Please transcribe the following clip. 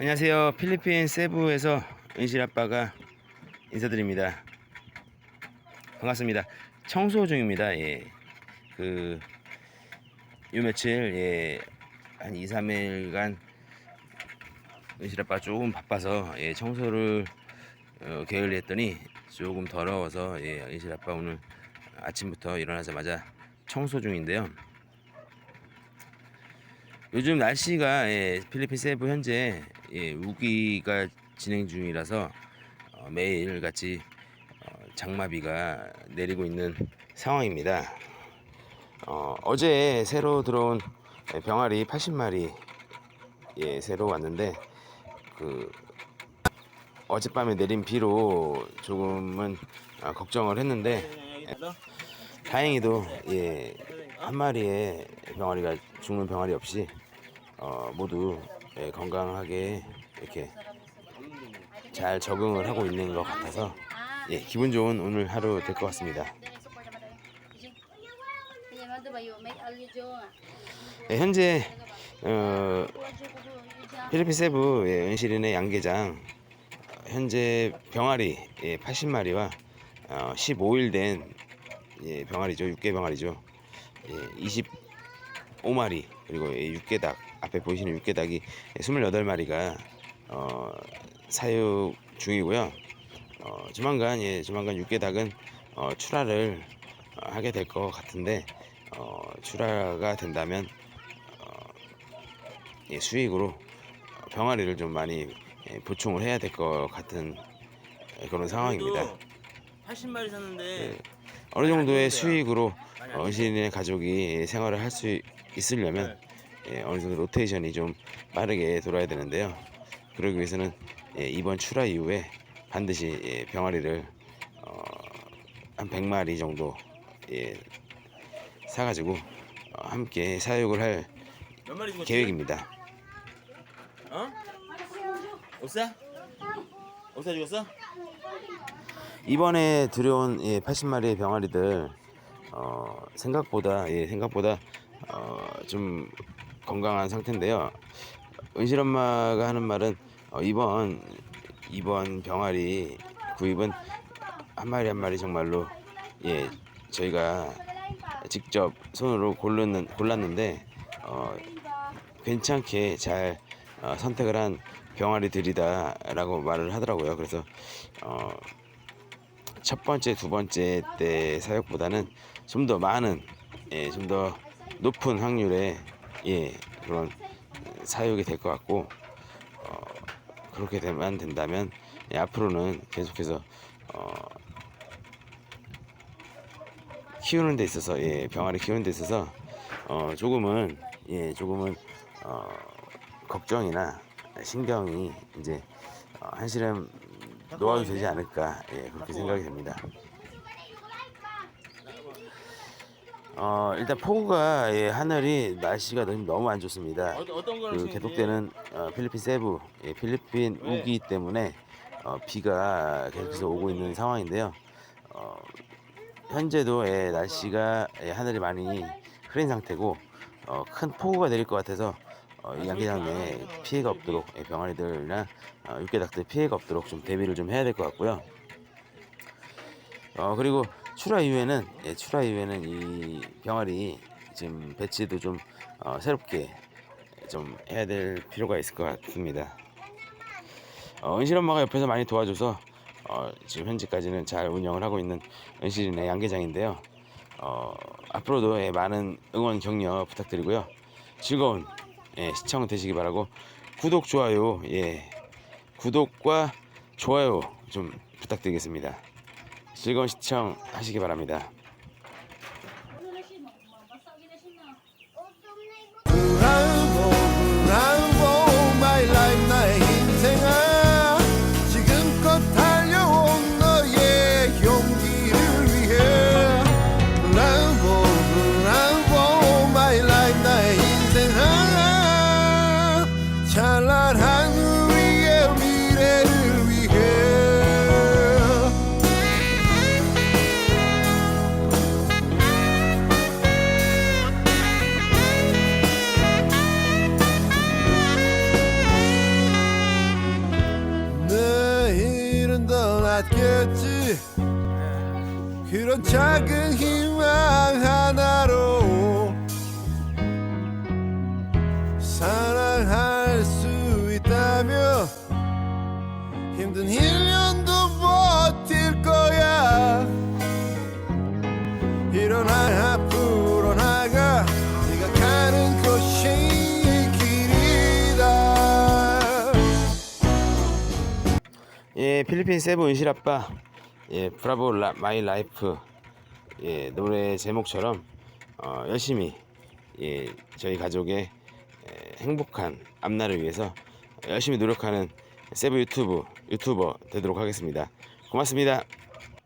안녕하세요. 필리핀 세부에서 은실 아빠가 인사드립니다. 반갑습니다. 청소 중입니다. 예. 그, 요 며칠, 예, 한 2, 3일간 은실 아빠 조금 바빠서, 예, 청소를 어, 게을리 했더니 조금 더러워서, 예, 은실 아빠 오늘 아침부터 일어나자마자 청소 중인데요. 요즘 날씨가 예, 필리핀 세부 현재 예, 우기가 진행 중이라서 어, 매일 같이 어, 장마비가 내리고 있는 상황입니다. 어, 어제 새로 들어온 예, 병아리 80마리 예, 새로 왔는데 그 어젯밤에 내린 비로 조금은 아, 걱정을 했는데 다행히도 예, 한 마리의 병아리가 죽는 병아리 없이 어, 모두 예, 건강하게 이렇게 잘 적응을 하고 있는 것 같아서 예, 기분 좋은 오늘 하루 될 것 같습니다. 예, 현재 어, 필리핀 세부 예, 은실인의 양계장 어, 현재 병아리 예, 80마리와 어, 15일 된 예, 병아리죠 육개 병아리죠 예, 25마리 그리고 예, 육개닭 앞에 보이시는 육개닭이 28마리가 어, 사육 중이고요 어, 조만간 예, 조만간 육개닭은 어, 출하를 어, 하게 될 것 같은데 어, 출하가 된다면 어, 예, 수익으로 어, 병아리를 좀 많이 예, 보충을 해야 될 것 같은 예, 그런 상황입니다. 80마리 샀는데 예, 어느 정도의? 수익으로 어신의 가족이 생활을 할 수 있으려면 예, 어느 정도 로테이션이 좀 빠르게 돌아야 되는데요. 그러기 위해서는 예, 이번 출하 이후에 반드시 예, 병아리를 어, 한 100마리 정도 예, 사가지고 어, 함께 사육을 할 몇 마리 죽었지? 계획입니다. 어? 오싸? 오싸 죽었어? 이번에 들여온 예, 80마리의 병아리들 어, 생각보다 예, 생각보다 어, 좀 건강한 상태인데요. 은실 엄마가 하는 말은 어, 이번 이번 병아리 구입은 한 마리 한 마리 정말로 예 저희가 직접 손으로 고르는 골랐는데 어, 괜찮게 잘 어, 선택을 한 병아리들이다라고 말을 하더라고요. 그래서 어, 첫 번째, 두 번째 때 사육보다는 좀 더 많은, 예, 좀더 높은 확률의 예, 그런 사육이 될 것 같고 어, 그렇게 되만 된다면 예, 앞으로는 계속해서 어, 키우는 데 있어서 예, 병아리 키우는 데 있어서 어, 조금은 예, 조금은 어, 걱정이나 신경이 이제 어, 한시름 놓아도 되지 않을까 예, 그렇게 생각이 됩니다. 어, 일단 폭우가 예, 하늘이 날씨가 너무, 너무 안 좋습니다. 어, 어떤 그 치는지? 계속되는 어, 필리핀 세부, 예, 필리핀 왜? 우기 때문에 어, 비가 계속해서 오고 있는 상황인데요. 어, 현재도 예, 날씨가 예, 하늘이 많이 흐린 상태고 어, 큰 폭우가 내릴 것 같아서 어, 이 양계장 내에 피해가 없도록 예, 병아리들이나 어, 육개닭들 피해가 없도록 좀 대비를 좀 해야 될 것 같고요. 어 그리고 출하 이후에는 예, 출하 이후에는 이 병아리 지금 배치도 좀 어, 새롭게 좀 해야 될 필요가 있을 것 같습니다. 어, 은실 엄마가 옆에서 많이 도와줘서 어, 지금 현재까지는 잘 운영을 하고 있는 은실이네 양계장인데요. 어, 앞으로도 예, 많은 응원 격려 부탁드리고요. 즐거운 예, 시청 되시기 바라고 구독 좋아요 예 구독과 좋아요 좀 부탁드리겠습니다. 즐거운 시청 하시기 바랍니다. 그런 작은 희망 하나로 사랑할 수 있다면 힘든 1년도 버틸 거야. 일어나 앞으로 나가 네가 가는 곳이 길이다. 예, 필리핀 세부 은실 아빠, 예, 브라보 라, 마이 라이프, 예, 노래 제목처럼 어, 열심히 예, 저희 가족의 예, 행복한 앞날을 위해서 열심히 노력하는 세부 유튜브 유튜버 되도록 하겠습니다. 고맙습니다.